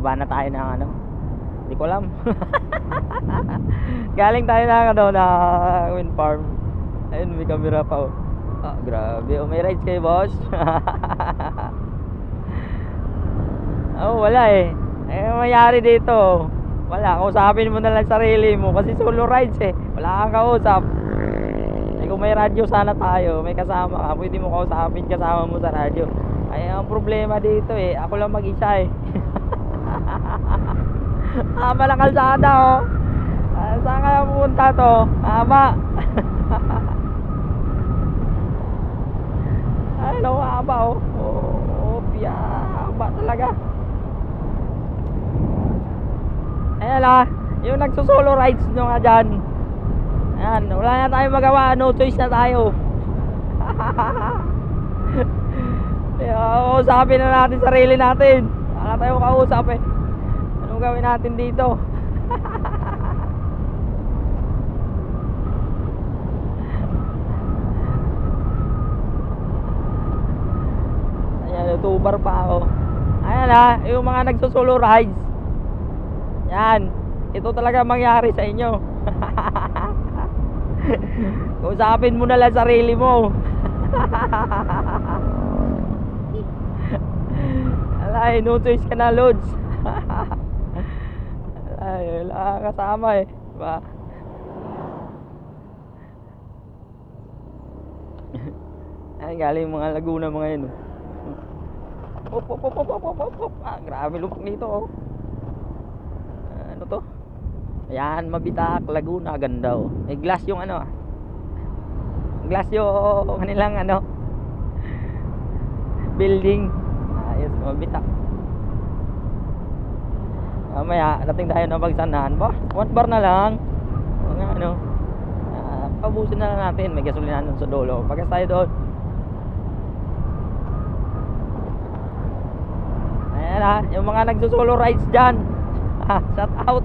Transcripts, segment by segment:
baba na tayo ng ano. Hindi ko alam. Galing tayo ng ano na wind farm. Ayun, may camera pa oh. Ah, grabe. Oh, may rides kayo, boss. oh, wala eh. Eh, mayari dito. Wala, kausapin mo na lang sarili mo kasi solo rides eh. Wala kang kausap. Eh, kung may radyo sana tayo, may kasama ka, pwede mo kausapin kasama mo sa radyo. Ay, ang problema dito eh, ako lang mag-isa eh. Haba ng kalsada oh. Ah, saan kaya pupunta to? Haba. Ay, no, haba oh. Oh, piya. Haba talaga. Ayan ah, yung nagsusolo rides nyo nga dyan. Ayan, wala na tayong magawa, no choice na tayo. Kausapin na natin sarili natin. Wala tayong kausap eh. Gawin natin dito? Ayan, tubar pa ako. Ayan ha, yung mga nagsusolo rides. Yan. Ito talaga mangyari sa inyo. Kausapin mo na lang sarili mo. Alay, no choice ka na, Lods. Alay, wala kang kasama eh. Diba? Ay, galing mga Laguna mga yun. oh. Op, op, op, op, op, op, op, op. Ah, grabe lupak nito oh. Ah, Ano to? Ayan, Mabitak, Laguna, ganda oh. May glass yung ano ah. Glass yung kanilang ano. Building. Ayos, Mabitak. Mamaya, dating tayo ng pagsanaan. Ba, one bar na lang. O nga, ano. Ah, pabusin na lang natin. May gasolina nun sa dulo. Pagkas tayo doon. Ayan ha, yung mga nagsusolo rides dyan. Ah, Shout out.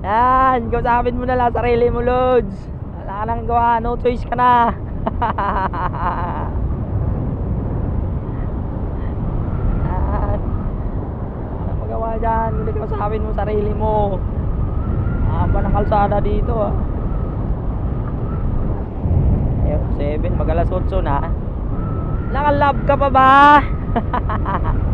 Yan, kausapin mo na lang sarili mo, Lods. Wala ka nang gawa, no choice ka na. Yan. Wala magawa dyan, hindi kausapin mo sarili mo. Haba ng kalsada dito ah. Ayun, 7, magalas 8 na. Nakalab ka pa ba?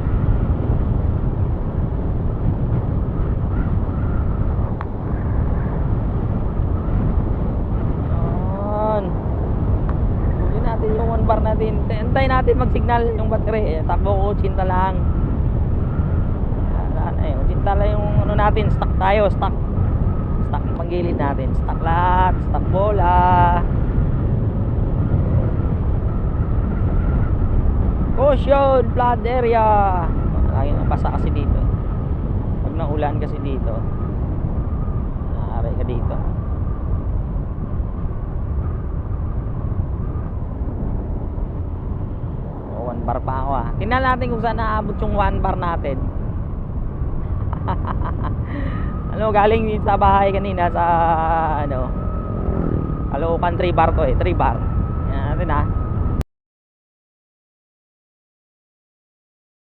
Natin yung one bar natin. Antay natin mag-signal yung battery. Eh, takbo ko, chinta lang. Ay, chinta lang yung ano natin. Stock tayo, stock. Stock yung panggilid natin. Stock lahat, stock bola. Caution, flood area. Lagi nang basa kasi dito. Pag naulan kasi dito, naaray ka dito. One bar pa ako ah. Tingnan natin kung saan naabot yung one bar natin. ano, galing dito sa bahay kanina sa ano, Caloocan 3 bar to eh, 3 bar. Yan natin ah.